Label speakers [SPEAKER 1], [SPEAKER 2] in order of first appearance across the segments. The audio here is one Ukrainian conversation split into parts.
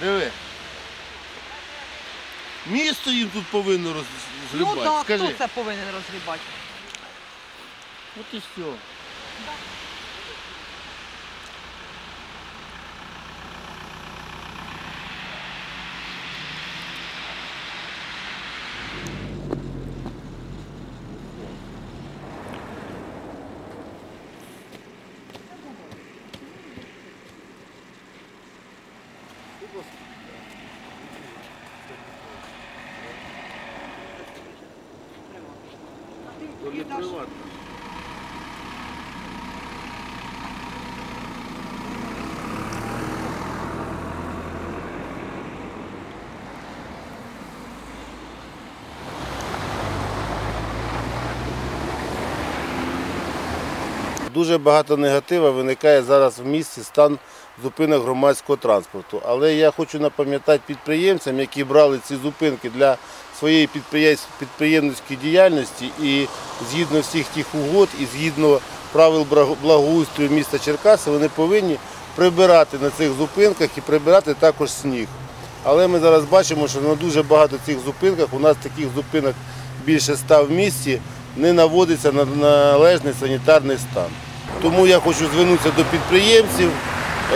[SPEAKER 1] Диви. Місто їм тут повинно розгрібати.
[SPEAKER 2] Ну так,
[SPEAKER 1] Скажи.
[SPEAKER 2] хто це повинен розгрібати?
[SPEAKER 1] От і все. То не приватно. Дуже багато негатива виникає зараз в місті стан зупинок громадського транспорту. Але я хочу напам'ятати підприємцям, які брали ці зупинки для своєї підприємницької діяльності і згідно всіх тих угод і згідно правил благоустрою міста Черкаси, вони повинні прибирати на цих зупинках і прибирати також сніг. Але ми зараз бачимо, що на дуже багато цих зупинках, у нас таких зупинок більше ста в місті, не наводиться на належний санітарний стан. Тому я хочу звернутися до підприємців,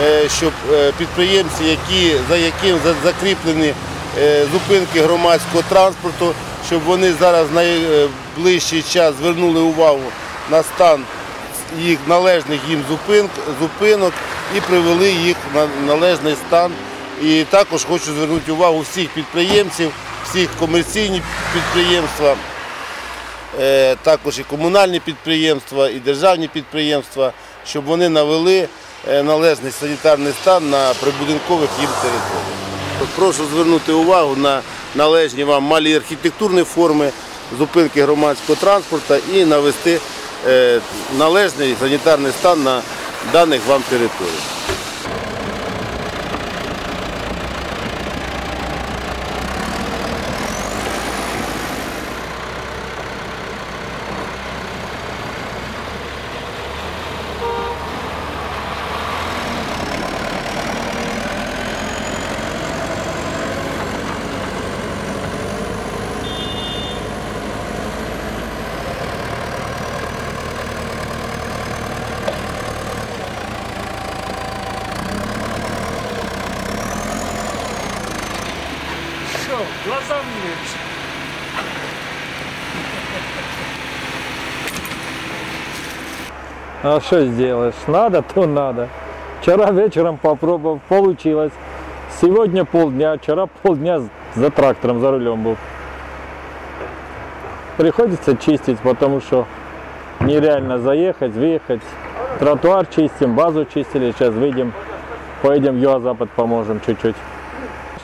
[SPEAKER 1] е, щоб е, підприємці, які, за яким закріплені е, зупинки громадського транспорту, щоб вони зараз найближчий час звернули увагу на стан їх належних їм зупинок, і привели їх на належний стан. І також хочу звернути увагу всіх підприємців, всіх комерційні підприємства, е, також і комунальні підприємства, і державні підприємства, щоб вони навели е, належний санітарний стан на прибудинкових їм територіях. Прошу звернути увагу на належні вам малі архітектурні форми зупинки громадського транспорту і навести е, належний санітарний стан на даних вам територіях.
[SPEAKER 3] Что, глазам не веришь?
[SPEAKER 4] А что сделаешь? Надо, то надо. Вчера вечером попробовал, получилось. Сегодня полдня, вчера полдня за трактором, за рулем был. Приходится чистить, потому что нереально заехать, выехать. Тротуар чистим, базу чистили, сейчас выйдем, поедем в Юго-Запад, поможем чуть-чуть.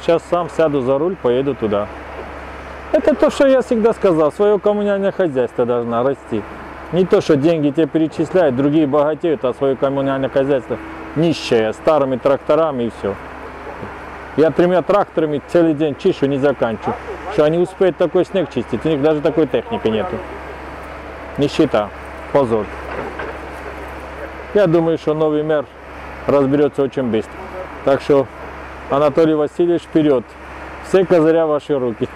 [SPEAKER 4] Сейчас сам сяду за руль, поеду туда. Это то, что я всегда сказал, свое коммунальное хозяйство должно расти. Не то, что деньги тебе перечисляют, другие богатеют, а свое коммунальное хозяйство нищее, старыми тракторами и все. Я тремя тракторами целый день чищу, не заканчиваю. Что они успеют такой снег чистить, у них даже такой техники нету. Нищета, позор. Я думаю, что новый мэр разберется очень быстро. Так что, Анатолий Васильевич, вперед. Все козыря в ваши руки.